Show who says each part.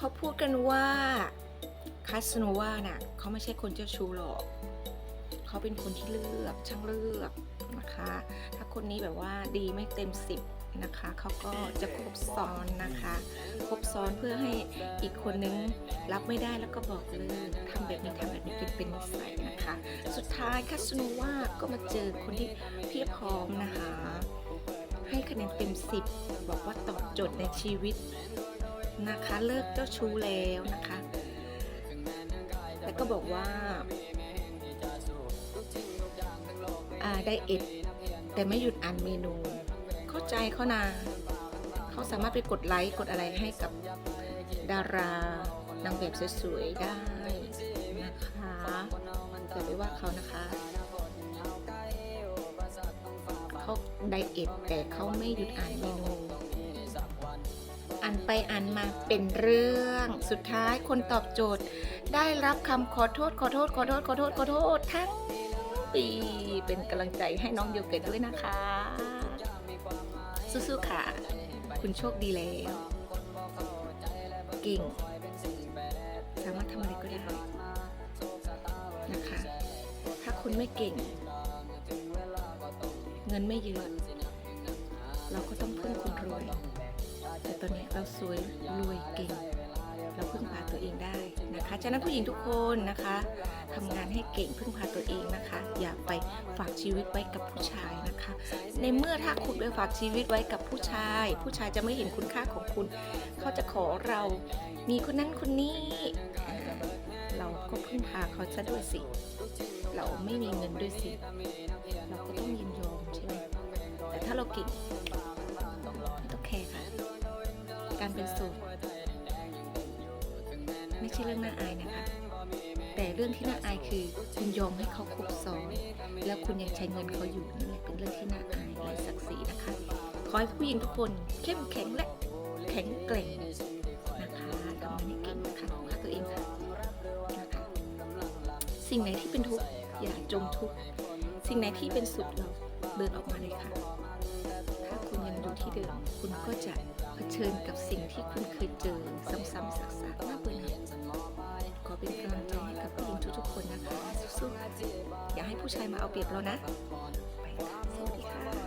Speaker 1: เขาพูดกันว่าคาสโนวาน่ะเขาไม่ใช่คนเจ้าชู้หรอกเขาเป็นคนที่เลือกช่างเลือกนะคะ ถ้าคนนี้แบบว่าดีไม่เต็มสิบนะคะเขาก็จะคบซ้อนนะคะคบซ้อนเพื่อให้อีกคนนึงรับไม่ได้แล้วก็บอกเลิกทำแบบนี้ทำแบบนี้เป็นเป็นนิสัยนะคะ สุดท้ายคาสโนวาก็มาเจอคนที่เพียบพร้อมนะคะ ให้คะแนนเต็มสิบบอกว่าตอบโจทย์ในชีวิต นะคะเลิกเจ้าชู้แล้วนะคะ แล้วก็บอกว่าไดเอทแต่ไม่หยุดอ่านเมนู เข้าใจเขานะเขาสามารถไปกดไลค์กดอะไรให้กับดารานางแบบสวยๆได้นะคะอย่าไปว่าเขานะคะเขาไดเอทแต่เขาไม่หยุดอ่านเมนู อ่านไปอ่านมาเป็นเรื่อง สุดท้ายคนตอบโจทย์ ได้รับคำขอโทษขอโทษขอโทษขอโทษขอโทษทั้งปีเป็นกำลังใจให้น้องโยเกิร์ตด้วยนะคะ สู้ๆค่ะ คุณโชคดีแล้วเก่ง สามารถทำอะไรก็ได้นะคะ ถ้าคุณไม่เก่ง เงินไม่เยอะเราก็ต้องพึ่งคนรวย แต่ตอนนี้เราสวยรวยเก่ง เราพึ่งพาตัวเองได้นะคะฉะนั้นผู้หญิงทุกคนนะคะทำงานให้เก่งพึ่งพาตัวเองนะคะ อย่าไปฝากชีวิตไว้กับผู้ชายนะคะ ในเมื่อถ้าคุณไปฝากชีวิตไว้กับผู้ชาย ผู้ชายจะไม่เห็นคุณค่าของคุณ เขาจะขอเรามีคนนั้นคนนี้เราก็พึ่งพาเขาซะด้วยสิ เราไม่มีเงินด้วยสิ เราก็ต้องยินยอมใช่ไหมแต่ถ้าเราเก่ง การเป็นโสดไม่ใช่เรื่องน่าอายนะคะ แต่เรื่องที่น่าอายคือคุณยอมให้เขาคบซ้อนแล้วคุณยังใช้เงินเขาอยู่นั่นแหละเป็นเรื่องที่น่าอายไร้ศักดิ์ศรีนะคะ ขอให้ผู้หญิงทุกคนเข้มแข็งและแข็งแกร่งนะคะทำงานให้เก่งนะคะของตัวเองค่ะนะคะสิ่งไหนที่เป็นทุกข์อย่าจมทุกข์สิ่งไหนที่เป็นสุขเราเดินออกมาเลยค่ะ ถ้าคุณยังอยู่ที่เดิมคุณก็จะ ผชิญกับสิ่งที่คุณเคยเจอซ้ำๆซักๆมากเลยขอเป็นกำลังใจให้กับผู้หญิงทุกๆคนนะคะสู้ๆอย่าให้ผู้ชายมาเอาเปรียบเรานะ ไปะสวัสดีค่ะ